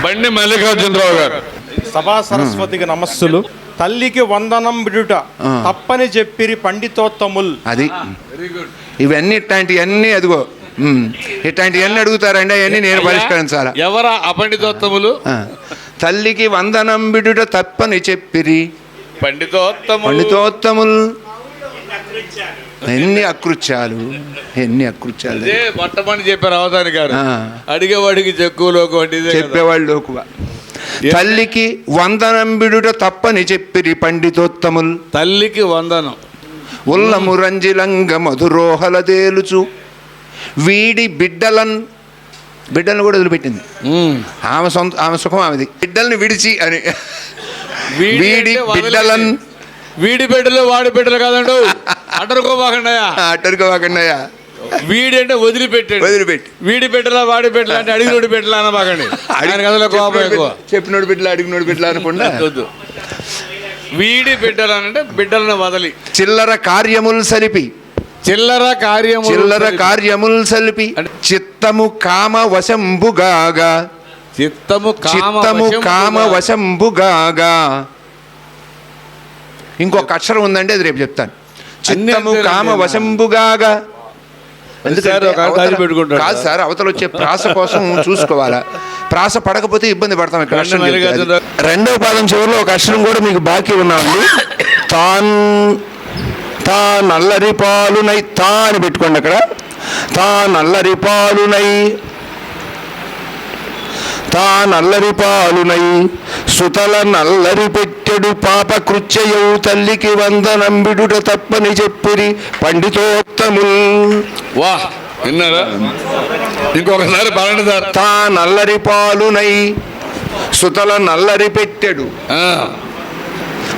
బండి మల్లికార్జునరావు గారు. సభా సరస్వతికి నమస్సులు. తల్లికి వందనం బిడుట తప్పని చెప్పిరి పండితోత్తముల్. అది. ఇవన్నీ ఇట్లాంటివన్నీ అదిగో. ఇట్లాంటివన్నీ అడుగుతారండి అవన్నీ నేను పరిష్కరించాలా? ఎవరా అపండితోత్తములు. తల్లికి వందనం బిడుట తప్పని చెప్పిరి. పండితోత్తములు. పండితోత్తముల్. ఎన్ని అకృత్యాలు ఎన్ని అకృత్యాలు. ఇదే మొట్టమొదటి చెప్పారు అవతాని గారు. అడిగేవాడికి చెక్కువలోకి వంటిదే కదా. చెప్పేవాళ్ళు లోకువ. తల్లికి వందనం బిడుట తప్పని చెప్పిరి పండితోత్తముల్. తల్లికి వందనం. ఉల్లము రంజిలంగ మధురోహల తేలుచు. వీడి బిడ్డలన్ బిడ్డలను కూడా వదిలిపెట్టింది. ఆమె సొంత ఆమె సుఖం ఆమెది. బిడ్డల్ని విడిచి అని. వీడి. బిడ్డలన్ వీడి బిడ్డలు వాడి బిడ్డలు కాదండు. అటరుకోబాకండాయా అట్టరుకోవాకన్నాయా వీడి అంటే వదిలిపెట్టాడు. వదిలిపెట్టి. వీడి బిడ్డలా వాడి బిడ్డలు అంటే అడిగినోడి బిడ్డలా అనబాకండి. ఆయన కథలో కోపం ఎక్కువ. చెప్పినోడు బిడ్డలు అడిగినోడు బిడ్డలు అనకుండా వద్దు. వీడి బిడ్డలు అంటే బిడ్డలను వదలి. చిల్లర కార్యముల్ సలిపి. చిల్లర కార్యము చిల్లర కార్యముల్ సలిపి. చిత్తము కామ వశంబుగాగా చిత్తము కామ చిత్తము వశంబుగా. కామ వశంబుగాగా ఇంకొక అక్షరం ఉందండి అది రేపు చెప్తాను. చిత్తము. కామ వశంబుగాగా కాదు సార్. అవతల వచ్చే ప్రాస కోసం చూసుకోవాలా? ప్రాస పడకపోతే ఇబ్బంది పడతాం ఇక్కడ. రెండవ పాదం చివరిలో ఒక అక్షరం కూడా మీకు బాకీ ఉన్నామండి తాన్ తా నల్లరి పాలునై తా అని పెట్టుకోండి అక్కడ. తా నల్లరి పాలునై తా నల్లరి పాలునై సుతల నల్లరి పెట్టెడు పాప కృత్యయౌ తల్లికి వందనంబిడుట తప్పని చెప్పిరి పండితోత్తముల్ వా విన్నారా? ఇంకొకసారి పడండి సార్. తా నల్లరి పాలునై సుతల నల్లరి పెట్టెడు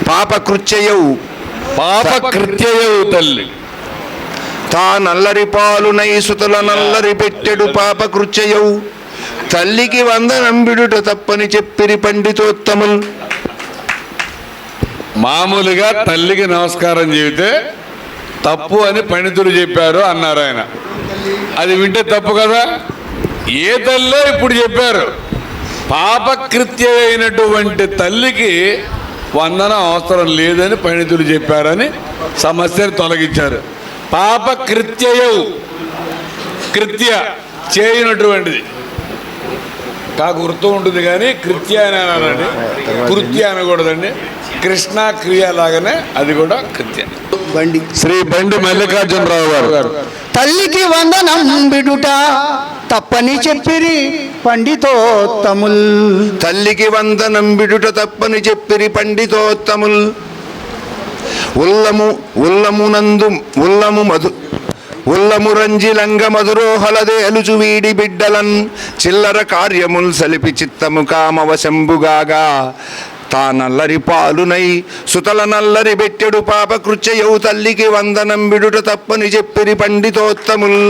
పాప కృత్యయౌ పాప కృత్యయవు తల్లి. తా నల్లరి పాలునై సుతల నల్లరి పెట్టెడు పాప కృత్యయౌ తల్లికి వందనంబిడుట తప్పని చెప్పిరి పండితోత్తములు. మామూలుగా తల్లికి నమస్కారం చెబితే తప్పు అని పండితులు చెప్పారు అన్నారు ఆయన. అది వింటే తప్పు కదా? ఏ తల్లో ఇప్పుడు చెప్పారు? పాపకృత్య అయినటువంటి తల్లికి వందనం అవసరం లేదని పండితులు చెప్పారని సమస్యను తొలగించారు. పాపకృత్యయవు కృత్య చేయనటువంటిది. కాకు వృత్తం ఉంటుంది కానీ కృత్య అని అనాలండి. కృత్య అనకూడదండి. కృష్ణ క్రియ లాగానే అది కూడా కృత్య. బండి. శ్రీ బండి మల్లికార్జునరావు గారు. తల్లికి వందనం బిడుట తప్పని చెప్పిరి పండితోత్తముల్. తల్లికి వందనంబిడుట తప్పని చెప్పిరి పండితోత్తముల్. ఉల్లము ఉల్లమునందు ఉల్లము మధు ఉల్లము రంజిలంగ మధురోహలదే అలుచువీడి బిడ్డలన్ చిల్లర కార్యముల్ సలిపి చిత్తము కామవశంబుగాగా తా నల్లరి పాలునై సుతల నల్లరి బెట్టెడు పాప కృత్యయౌ తల్లికి వందనం బిడుట తప్పని చెప్పిరి పండితోత్తముల్.